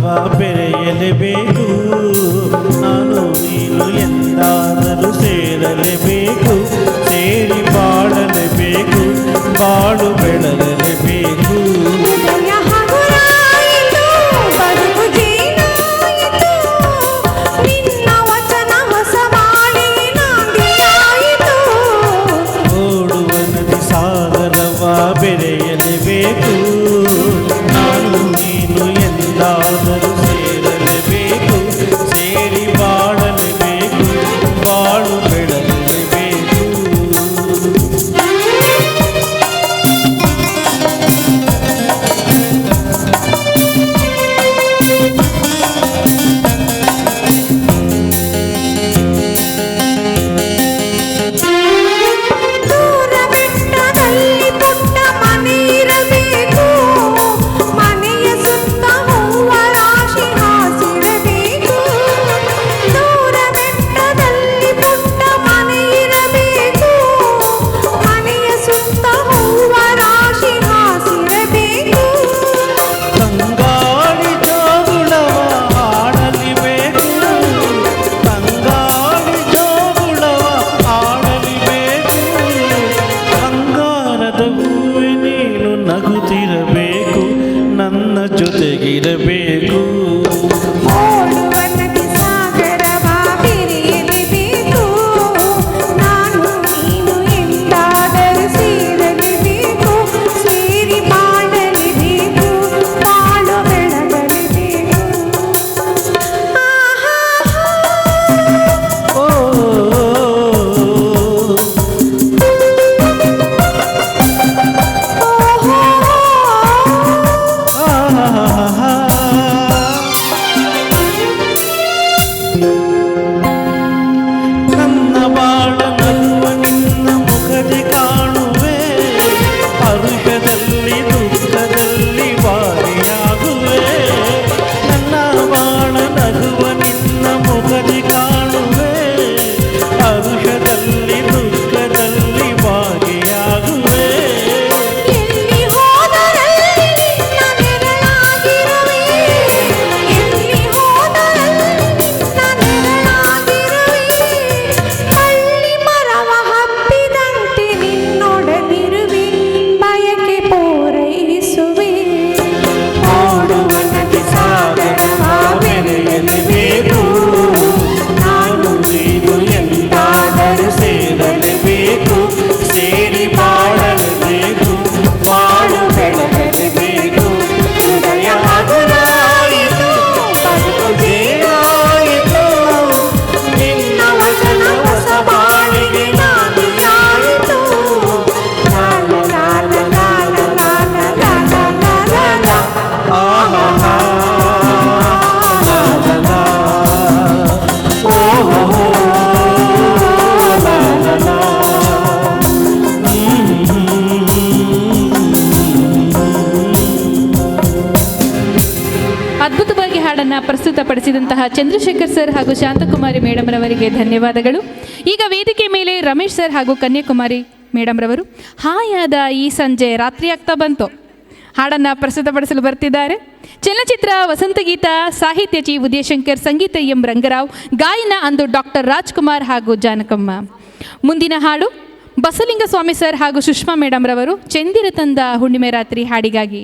ಅವ ಬೆರೆಯಲೇಬೇಕು ನಾನು ನೀನು ಎಂದಾದರೂ ಸೇರಲೇಬೇಕು ಸೇರಿ ಬಾಳಲೇಬೇಕು ಬಾಳು ಬೆಳಲೆ ವ್ಯಕ್ತಪಡಿಸಿದಂತಹ ಚಂದ್ರಶೇಖರ್ ಸರ್ ಹಾಗೂ ಶಾಂತಕುಮಾರಿ ಮೇಡಮ್ ರವರಿಗೆ ಧನ್ಯವಾದಗಳು. ಈಗ ವೇದಿಕೆ ಮೇಲೆ ರಮೇಶ್ ಸರ್ ಹಾಗೂ ಕನ್ಯಾಕುಮಾರಿ ಮೇಡಮ್ ರವರು ಹಾಯಾದ ಈ ಸಂಜೆ ರಾತ್ರಿ ಆಗ್ತಾ ಬಂತು. ಹಾಡನ್ನು ಪ್ರಸ್ತುತಪಡಿಸಲು ಬರ್ತಿದ್ದಾರೆ. ಚಲನಚಿತ್ರ ವಸಂತಗೀತ, ಸಾಹಿತ್ಯ ಜಿ. ಉದಯಶಂಕರ್, ಸಂಗೀತ ಎಂ. ರಂಗರಾವ್, ಗಾಯನ ಅಂದು ಡಾಕ್ಟರ್ ರಾಜ್ಕುಮಾರ್ ಹಾಗೂ ಜಾನಕಮ್ಮ. ಮುಂದಿನ ಹಾಡು, ಬಸಲಿಂಗಸ್ವಾಮಿ ಸರ್ ಹಾಗೂ ಸುಷ್ಮಾ ಮೇಡಮ್ ರವರು ಚಂದಿರ ತಂದ ಹುಣ್ಣಿಮೆ ರಾತ್ರಿ ಹಾಡಿಗಾಗಿ.